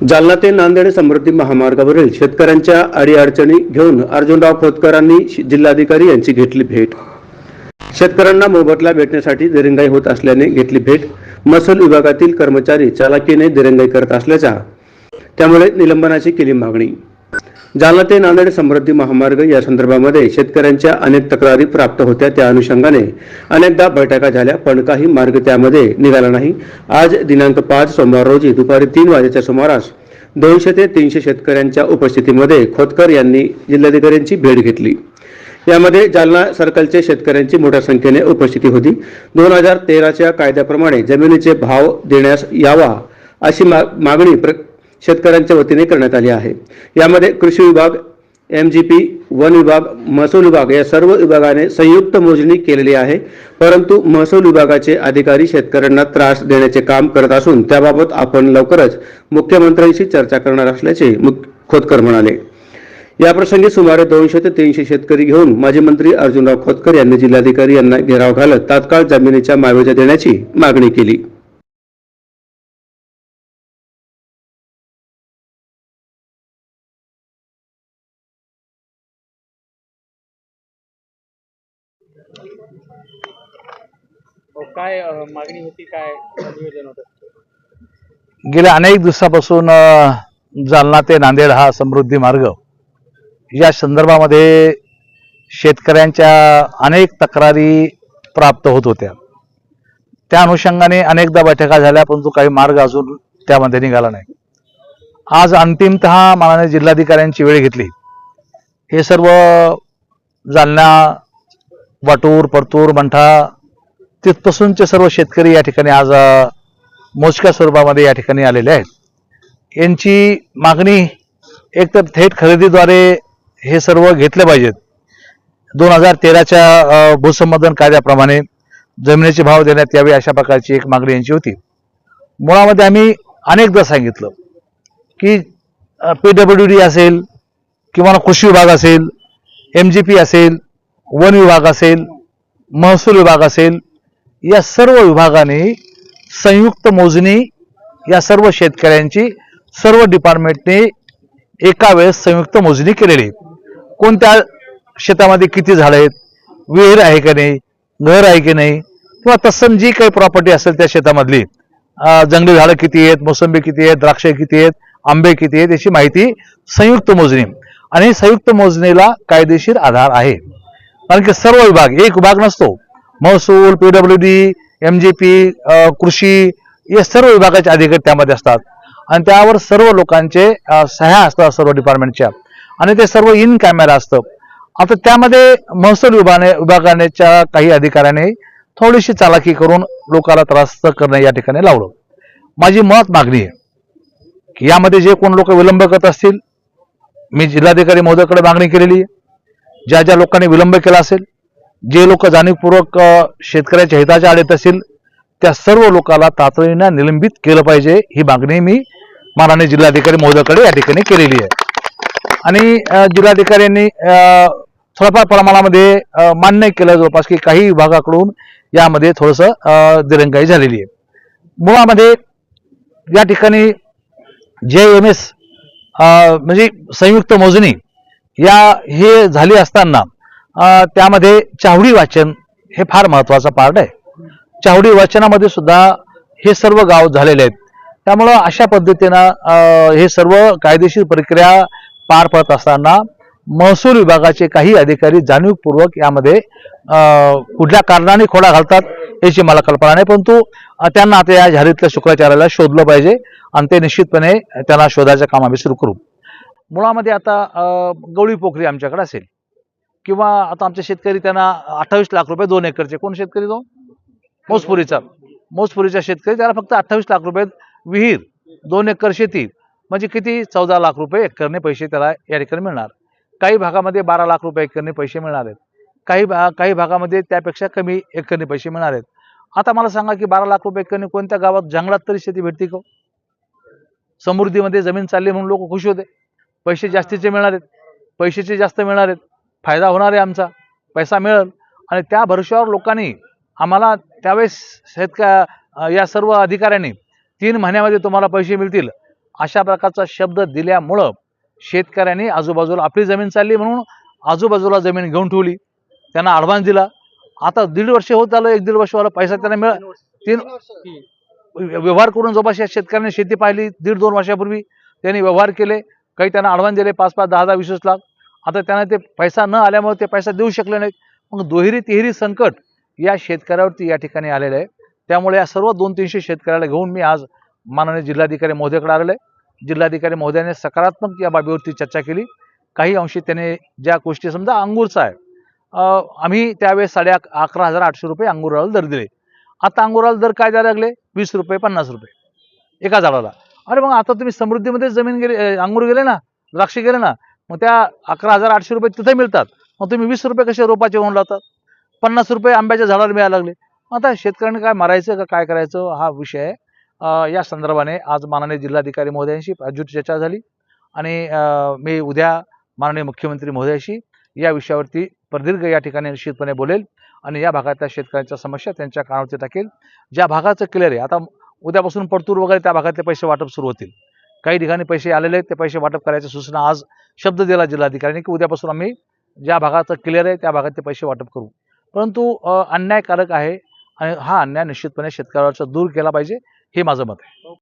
जालना ते नांदेड समृद्धी महामार्गावरील शेतकऱ्यांच्या अडीअडचणी घेऊन अर्जुनराव खोतकरांनी जिल्हाधिकारी यांची घेतली भेट. शेतकऱ्यांना मोबदला भेटण्यासाठी दिरंगाई होत असल्याने घेतली भेट. महसूल विभागातील कर्मचारी चालाकीने दिरंगाई करत असल्याच्या त्यामुळे निलंबनाची केली मागणी. जालना ते नांदेड समृद्धी महामार्ग या संदर्भामध्ये शेतकऱ्यांच्या अनेक तक्रारी प्राप्त होत्या. त्या अनुषंगाने अनेकदा बैठका झाल्या पण काही मार्ग त्यामध्ये निघाला नाही. आज दिनांक पाच सोमवार रोजी दुपारी तीन वाजेच्या सुमारास दोनशे ते तीनशे शेतकऱ्यांच्या उपस्थितीमध्ये खोतकर यांनी जिल्हाधिकाऱ्यांची भेट घेतली. यामध्ये जालना सर्कलचे शेतकऱ्यांची मोठ्या संख्येने उपस्थिती होती. दोन हजार तेराच्या कायद्याप्रमाणे जमिनीचे भाव देण्यास यावा अशी मागणी प्र शेतकऱ्यांच्या वतीने करण्यात आली आहे. यामध्ये कृषी विभाग एम जी पी वन विभाग महसूल विभाग या सर्व विभागाने संयुक्त मोजणी केलेली आहे. परंतु महसूल विभागाचे अधिकारी शेतकऱ्यांना त्रास देण्याचे काम करत असून त्याबाबत आपण लवकरच मुख्यमंत्र्यांशी चर्चा करणार असल्याचे खोतकर म्हणाले. याप्रसंगी सुमारे दोनशे ते तीनशे शेतकरी घेऊन माजी मंत्री अर्जुनराव खोतकर यांनी जिल्हाधिकारी यांना घेराव घालत तात्काळ जमिनीच्या मावेजा देण्याची मागणी केली. काय मागणी होती काय निवेदन होतं? गेल्या अनेक दिवसापासून जालना ते नांदेड हा समृद्धी मार्ग. या संदर्भामध्ये शेतकऱ्यांच्या अनेक तक्रारी प्राप्त होत होत्या. त्या अनुषंगाने अनेकदा बैठका झाल्या परंतु काही मार्ग अजून त्यामध्ये निघाला नाही. आज अंतिमतः माननीय जिल्हाधिकाऱ्यांची वेळ घेतली. हे सर्व जालना वाटूर परतूर मंठा तिथपासूनचे सर्व शेतकरी या ठिकाणी आज मोजक्या स्वरूपामध्ये या ठिकाणी आलेले आहेत. यांची मागणी एकतर थेट खरेदीद्वारे हे सर्व घेतले पाहिजेत. दोन हजार तेराच्या भूसंवर्धन कायद्याप्रमाणे जमिनीचे भाव देण्यात यावे अशा प्रकारची एक मागणी यांची होती. मुळामध्ये आम्ही अनेकदा सांगितलं की पी डब्ल्यू डी असेल किंवा कृषी विभाग असेल एम जी पी असेल वन विभाग असेल महसूल विभाग असेल या सर्व विभागाने संयुक्त मोजणी या सर्व शेतकऱ्यांची सर्व डिपार्टमेंटने एका वेळेस संयुक्त मोजणी केलेली कोणत्या शेतामध्ये किती झाड आहेत विहीर आहे का नाही घर आहे की नाही किंवा तत्सम जी काही प्रॉपर्टी असेल त्या शेतामधली जंगली झाडं किती आहेत मोसंबी किती आहेत द्राक्षे किती आहेत आंबे किती आहेत याची माहिती संयुक्त मोजणी. आणि संयुक्त मोजणीला कायदेशीर आधार आहे. कारण की सर्व विभाग एक विभाग नसतो. महसूल P W D M J P कृषी या सर्व विभागाचे अधिकारी त्यामध्ये असतात. आणि त्यावर सर्व लोकांचे सह्या असतात सर्व डिपार्टमेंटच्या आणि ते सर्व इन कॅमेरा असतं. आता त्यामध्ये महसूल विभागाने विभागानेच्या काही अधिकाऱ्याने थोडीशी चालाकी करून लोकांना त्रास करणं या ठिकाणी लावलं. माझी मत मागणी आहे की यामध्ये जे कोण लोक विलंब करत असतील मी जिल्हाधिकारी महोदयाकडे मागणी केलेली आहे. ज्या ज्या लोकांनी विलंब केला असेल जे लोक जाणीवपूर्वक शेतकऱ्याच्या हिताच्या आडेत असतील त्या सर्व लोकांना तातडीनं निलंबित केलं पाहिजे ही मागणी मी माननीय जिल्हाधिकारी महोदयाकडे या ठिकाणी केलेली आहे. आणि जिल्हाधिकाऱ्यांनी थोड्याफार प्रमाणामध्ये मान्य केलं जवळपास की काही विभागाकडून यामध्ये थोडंसं दिरंगाई झालेली आहे. मुळामध्ये या ठिकाणी जे एम एस म्हणजे संयुक्त मोजणी या हे झाली असताना त्यामध्ये चावडी वाचन हे फार महत्त्वाचा पार्ट आहे. चावडी वाचनामध्ये सुद्धा हे सर्व गाव झालेले आहेत. त्यामुळं अशा पद्धतीनं हे सर्व कायदेशीर प्रक्रिया पार पडत असताना महसूल विभागाचे काही अधिकारी जाणीवपूर्वक यामध्ये कुठल्या कारणाने खोडा घालतात याची मला कल्पना नाही परंतु त्यांना आता या झारीतल्या शुक्राचार्याला शोधलं पाहिजे आणि ते निश्चितपणे त्यांना शोधायचं काम आम्ही सुरू करू. मुळामध्ये आता गवळी पोखरी आमच्याकडे असेल. किंवा आता आमचे शेतकरी त्यांना अठ्ठावीस लाख रुपये दोन एकरचे. कोण शेतकरी तो? मोसपुरीचा मोसपुरीचा शेतकरी त्याला फक्त अठ्ठावीस लाख रुपये विहीर दोन एकर शेती. म्हणजे किती? चौदा लाख रुपये एकरने पैसे त्याला या ठिकाणी मिळणार. काही भागामध्ये बारा लाख रुपये एकरने पैसे मिळणार आहेत. काही भा काही भागामध्ये त्यापेक्षा कमी एकरने पैसे मिळणार आहेत. आता मला सांगा की बारा लाख रुपये एकरने कोणत्या गावात जंगलात तरी शेती भेटते का हो? समृद्धीमध्ये जमीन चालली म्हणून लोक खुश होते. पैसे जास्तीचे मिळणार आहेत. पैशाचे जास्त मिळणार आहेत. फायदा होणार आहे आमचा. पैसा मिळेल. आणि त्या भरोश्यावर लोकांनी आम्हाला त्यावेळेस शेतक या सर्व अधिकाऱ्यांनी तीन महिन्यामध्ये तुम्हाला पैसे मिळतील. अशा प्रकारचा शब्द दिल्यामुळं शेतकऱ्यांनी आजूबाजूला आपली जमीन चालली म्हणून आजूबाजूला जमीन घेऊन ठेवली. त्यांना ॲडव्हान्स दिला. आता दीड वर्ष होत आलं एक दीड वर्ष आलं पैसा त्यांना मिळ तीन व्यवहार करून जवळपास या शेतकऱ्यांनी शेती पाहिली दीड दोन वर्षापूर्वी त्यांनी व्यवहार केले. काही त्यांना ॲडव्हान्स दिले पाच पाच दहा दहा वीस लाख. आता त्यांना ते पैसा न आल्यामुळे ते पैसा देऊ शकले नाहीत. मग दुहेरी तिहेरी संकट या शेतकऱ्यावरती या ठिकाणी आलेलं आहे. त्यामुळे या सर्व दोन तीनशे शेतकऱ्याला घेऊन मी आज माननीय जिल्हाधिकारी महोदयाकडे आलेलो आहे. जिल्हाधिकारी महोदयाने सकारात्मक या बाबीवरती चर्चा केली. काही अंशी त्याने ज्या गोष्टी समजा अंगूरचा आहे. आम्ही त्यावेळेस साडे अक- अकरा हजार आठशे रुपये अंगुराला दर दिले. आता अंगुराला दर काय द्यायला लागले? वीस रुपये पन्नास रुपये. एका झाडाला. अरे मग आता तुम्ही समृद्धीमध्ये जमीन गेले अंगूर गेले ना द्राक्ष गेले ना मग त्या अकरा हजार आठशे रुपये तिथे मिळतात. मग तुम्ही वीस रुपये कसे रोपाचे होऊन लावतात पन्नास रुपये आंब्याच्या झाडाला मिळायला लागले. आता शेतकऱ्यांनी काय मारायचं का काय करायचं हा विषय आहे. या संदर्भाने आज माननीय जिल्हाधिकारी महोदयांशी अजूट चर्चा झाली. आणि मी उद्या माननीय मुख्यमंत्री महोदयाशी या विषयावरती प्रदीर्घ या ठिकाणी निश्चितपणे बोलेल आणि या भागातल्या शेतकऱ्यांच्या समस्या त्यांच्या कानावरती टाकेल. ज्या भागाचं क्लिअर आहे आता उद्यापासून परतूर वगैरे त्या भागातले पैसे वाटप सुरू होतील. काही ठिकाणी पैसे आलेले आहेत ते पैसे वाटप करायची सूचना आज शब्द दिला जिल्हाधिकाऱ्यांनी की उद्यापासून आम्ही ज्या भागाचं क्लिअर आहे त्या भागात ते पैसे वाटप करू. परंतु अन्यायकारक आहे आणि हा अन्याय निश्चितपणे शेतकऱ्याचा दूर केला पाहिजे हे माझं मत आहे.